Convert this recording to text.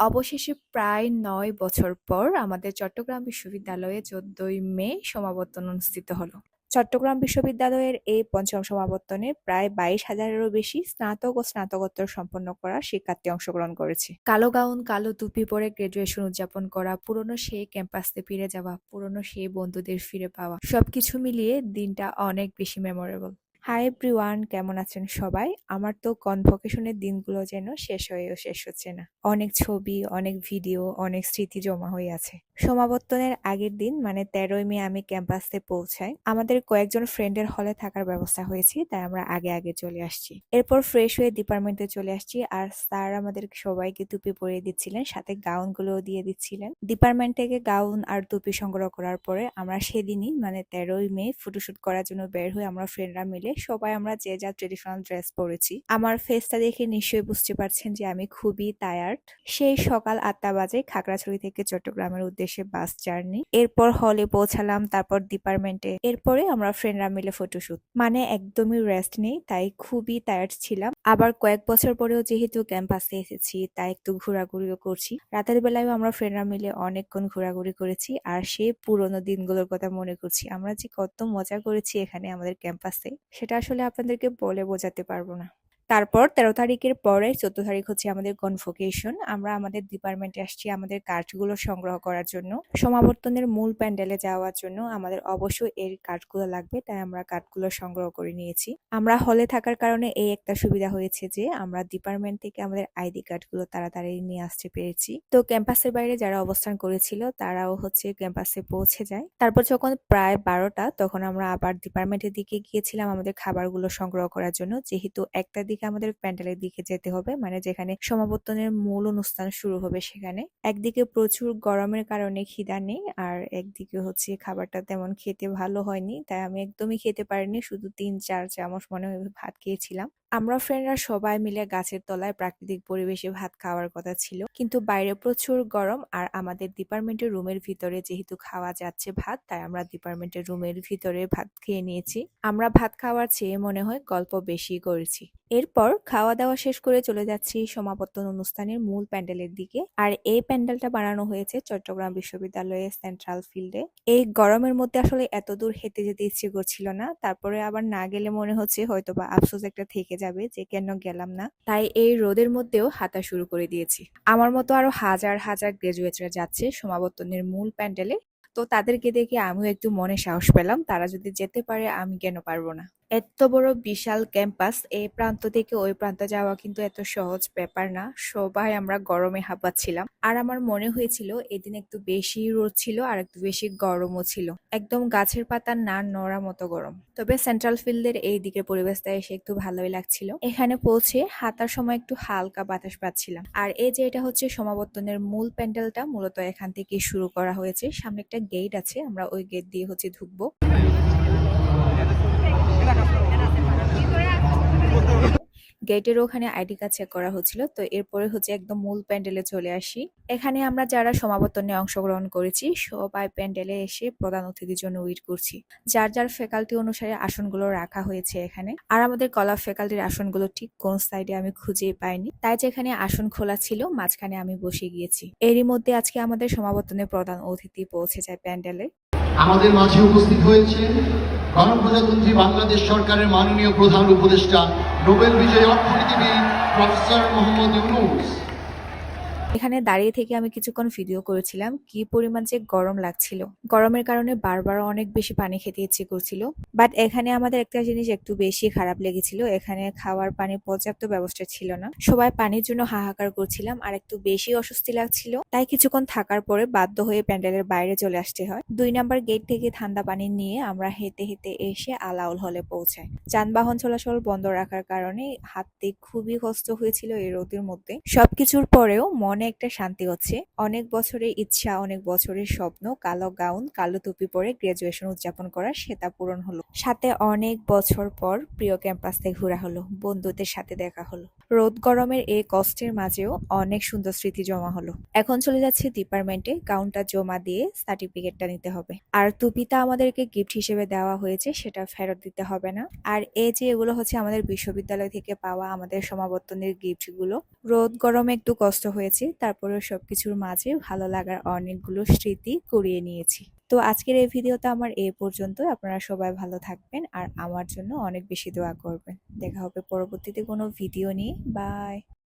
অবশেষে প্রায় নয় বছর পর আমাদের চট্টগ্রাম বিশ্ববিদ্যালয়ে ১৪ই মে সমাবর্তন অনুষ্ঠিত হলো। চট্টগ্রাম বিশ্ববিদ্যালয়ের এই পঞ্চম সমাবর্তনে প্রায় বাইশ হাজারেরও বেশি স্নাতক ও স্নাতকোত্তর সম্পন্ন করা শিক্ষার্থী অংশগ্রহণ করেছে। কালো গাউন, কালো টুপি পরে গ্রাজুয়েশন উদযাপন করা, পুরনো সেই ক্যাম্পাসে ফিরে যাওয়া, পুরনো সেই বন্ধুদের ফিরে পাওয়া সবকিছু মিলিয়ে দিনটা অনেক বেশি মেমোরেবল। হাই এভরিওয়ান কেমন আছেন সবাই? আমার তো কনভোকেশনের দিনগুলো যেন শেষ হয়েও শেষ হচ্ছে না। অনেক ছবি, অনেক ভিডিও, অনেক স্মৃতি জমা হয়ে আছে। সমাবর্তনের আগের দিন মানে তেরোই মে আমি ক্যাম্পাসে পৌঁছাই। আমাদের কয়েকজন ফ্রেন্ডের হলে থাকার ব্যবস্থা হয়েছে তাই আমরা আগে আগে চলে আসছি। এরপর ফ্রেশ হয়ে ডিপার্টমেন্টে চলে আসছি আর স্যার আমাদের সবাইকে টুপি পরিয়ে দিচ্ছিলেন সাথে গাউন গুলোও দিয়ে দিচ্ছিলেন। ডিপার্টমেন্ট থেকে গাউন আর টুপি সংগ্রহ করার পরে আমরা সেদিনই মানে তেরোই মে ফটোশুট করার জন্য বের হয়ে আমরা ফ্রেন্ডরা মিলে সবাই আমরা যে যা ট্রেডিশনাল ড্রেস পরেছি। আমার ফেসটা দেখে নিশ্চয়ই বুঝতে পারছেন যে আমি খুবই টায়ার্ড সেই সকাল আটটা বাজে খাগড়াছড়ি থেকে চট্টগ্রামের উদ্দেশ্যে বাস জার্নি এরপর হলে পৌঁছালাম, তারপর ডিপার্টমেন্টে এরপরে আমরা ফ্রেন্ডরা মিলে ফটোশুট মানে একদমই রেস্ট নেই, তাই খুবই টায়ার্ড ছিলাম। আবার কয়েক বছর পরেও যেহেতু ক্যাম্পাসে এসেছি, তাই একটু ঘোরাঘুরিও করছি। রাতের বেলায় আমরা ফ্রেন্ডরা মিলে অনেকক্ষণ ঘোরাঘুরি করেছি আর সেই পুরোনো দিনগুলোর কথা মনে করছি। আমরা যে কত মজা করেছি এখানে আমাদের ক্যাম্পাসে সেটা আসলে আপনাদেরকে বলে বোঝাতে পারব না। তারপর তেরো তারিখের পরে চোদ্দ তারিখ হচ্ছে আমাদের কনভোকেশন আমরা আমাদের ডিপার্টমেন্টে আসছি আমাদের কার্ডগুলো সংগ্রহ করার জন্য। সমাবর্তনের মূল প্যান্ডেলে যাওয়ার জন্য আমাদের অবশ্যই এর কার্ডগুলো লাগবে, তাই আমরা কার্ডগুলো সংগ্রহ করে নিয়েছি। আমরা হলে থাকার কারণে এই একটা সুবিধা হয়েছে যে আমরা ডিপার্টমেন্ট থেকে আমাদের আইডি কার্ডগুলো তাড়াতাড়ি নিয়ে আসতে পেরেছি। তো ক্যাম্পাসের বাইরে যারা অবস্থান করেছিল, তারাও হচ্ছে ক্যাম্পাসে পৌঁছে যায়। তারপর যখন প্রায় বারোটা, তখন আমরা আবার ডিপার্টমেন্টের দিকে গিয়েছিলাম আমাদের খাবারগুলো সংগ্রহ করার জন্য। যেহেতু একটা দিকে আমাদের প্যান্ডেলের দিকে যেতে হবে। মানে যেখানে সমাবর্তনের মূল অনুষ্ঠান শুরু হবে সেখানে। একদিকে প্রচুর গরমের কারণে খিদা নেই, আর একদিকে হচ্ছে খাবারটা তেমন খেতে ভালো হয়নি। তাই আমি একদমই খেতে পারিনি, শুধু তিন, চার চামচ মনে হয় ভাত খেয়েছিলাম। আমরা ফ্রেন্ডরা সবাই মিলে গাছের তলায় প্রাকৃতিক পরিবেশে ভাত খাওয়ার কথা ছিল। কিন্তু বাইরে প্রচুর গরম আর আমাদের ডিপার্টমেন্টের রুমের ভিতরে যেহেতু খাওয়া যাচ্ছে ভাত, তাই আমরা ডিপার্টমেন্টের রুমের ভিতরে ভাত খেয়ে নিয়েছি। আমরা ভাত খাওয়ার চেয়ে মনে হয় গল্প বেশি করেছি। এরপর খাওয়া দাওয়া শেষ করে চলে যাচ্ছি সমাবর্তন অনুষ্ঠানের মূল প্যান্ডেলের দিকে। আর এই প্যান্ডেলটা বানানো হয়েছে চট্টগ্রাম বিশ্ববিদ্যালয়ের সেন্ট্রাল ফিল্ডে এই গরমের মধ্যে আসলে এত দূর হেঁটে যেতে ইচ্ছে করছিল না। তারপরে আবার না গেলে মনে হচ্ছে হয়তো বা আফসোস একটা থেকে যাবে যে কেন গেলাম না। তাই এই রোদের মধ্যেও হাঁটা শুরু করে দিয়েছি। আমার মতো আরও হাজার হাজার গ্রাজুয়েটরা যাচ্ছে সমাবর্তনের মূল প্যান্ডেলে। তো তাদেরকে দেখে আমিও একটু মনে সাহস পেলাম, তারা যদি যেতে পারে আমি কেন পারব না। এত বড় বিশাল ক্যাম্পাস, এই প্রান্ত থেকে ওই প্রান্ত যাওয়া কিন্তু এত সহজ ব্যাপার না। সবাই আমরা গরমে হাঁপাচ্ছিলাম। আর আমার মনে হয়েছিল এদিন একটু বেশি রোদ ছিল আর একটু বেশি গরমও ছিল। একদম গাছের পাতা না নড়া মতো গরম। তবে সেন্ট্রাল ফিল্ডের এই দিকের পরিবেশটা এসে একটু ভালোই লাগছিল। এখানে পৌঁছে হাঁটার সময় একটু হালকা বাতাস পাচ্ছিলাম। আর এই যে এটা হচ্ছে সমাবর্তনের মূল প্যান্ডেলটা, মূলত এখান থেকে শুরু করা হয়েছে। সামনে একটা গেট আছে, আমরা ওই গেট দিয়ে হচ্ছে ঢুকবো। গেটের ওখানে আইডি কার্ড চেক করা হচ্ছিল, তো এরপরে হচ্ছে একদম মূল প্যান্ডেলে চলে আসি। এখানে আমরা যারা সমাবর্তনে অংশগ্রহণ করেছি, সবাই প্যান্ডেলে এসে প্রধান অতিথির জন্য ওয়েট করছি। যার যার ফ্যাকাল্টি অনুসারে আসনগুলো রাখা হয়েছে এখানে। আর আমাদের কলা ফ্যাকাল্টির আসনগুলো ঠিক কোন সাইডে আমি খুঁজেই পাইনি। তাই যেখানে আসন খোলা ছিল, মাঝখানে আমি বসে গিয়েছি। এরই মধ্যে আজকে আমাদের সমাবর্তনে প্রধান অতিথি পৌঁছে যায় প্যান্ডেলে। আমাদের মাঝে উপস্থিত হয়েছে গণপ্রজাতন্ত্রী বাংলাদেশ সরকারের মাননীয় প্রধান উপদেষ্টা নোবেল বিজয়ী অর্থনীতিবিদ প্রফেসর মোহাম্মদ ইউনুস। এখানে দাঁড়িয়ে থেকে আমি কিছুক্ষণ ভিডিও করেছিলাম, কি পরিমাণ যে গরম লাগছিল। গরমের কারণে বারবার অনেক বেশি পানি খেতে ইচ্ছে করছিল। বাট এখানে আমাদের একটা জিনিস একটু বেশি খারাপ লেগেছিল, এখানে খাওয়ার পানি পর্যাপ্ত ব্যবস্থা ছিল না। সবাই পানির জন্য হাহাকার করছিলাম, আর একটু বেশি অস্বস্তি লাগছিল। তাই কিছুক্ষণ থাকার পরে বাধ্য হয়ে প্যান্ডেলের বাইরে চলে আসতে হয়। দুই নাম্বার গেট থেকে ঠান্ডা পানি নিয়ে আমরা হেঁটে হেঁটে এসে আলাউল হলে পৌঁছাই। যানবাহন চলাচল বন্ধ রাখার কারণে হাঁটতে খুবই কষ্ট হয়েছিল এই রোদের মধ্যে। সবকিছুর পরেও মনে একটা শান্তি হচ্ছে। অনেক বছরের ইচ্ছা, অনেক বছরের স্বপ্ন, কালো গাউন, কালো টুপি পরে গ্রাজুয়েশন উদযাপন করার সেটা পূরণ হলো। সাথে অনেক বছর পর প্রিয় ক্যাম্পাস থেকে ঘোরা হলো, বন্ধুদের সাথে দেখা হলো। রোদ গরমের এই কষ্টের মাঝেও অনেক সুন্দর স্মৃতি জমা হলো। এখন চলে যাচ্ছে ডিপার্টমেন্টে কাউন্টার জমা দিয়ে সার্টিফিকেটটা নিতে হবে। আর টুপিটা আমাদেরকে গিফট হিসেবে দেওয়া হয়েছে, সেটা ফেরত দিতে হবে না। আর এই যে এগুলো হচ্ছে আমাদের বিশ্ববিদ্যালয় থেকে পাওয়া আমাদের সমাবর্তনের গিফটগুলো রোদ গরমে একটু কষ্ট হয়েছে তারপরেও সবকিছুর মাঝে ভালো লাগার অনেকগুলো স্মৃতি কুড়িয়ে নিয়েছি। তো আজকের এই ভিডিওতে আমার এ পর্যন্ত আপনারা সবাই ভালো থাকবেন আর আমার জন্য অনেক বেশি দোয়া করবেন। দেখা হবে পরবর্তীতে কোনো ভিডিও নিয়ে। বাই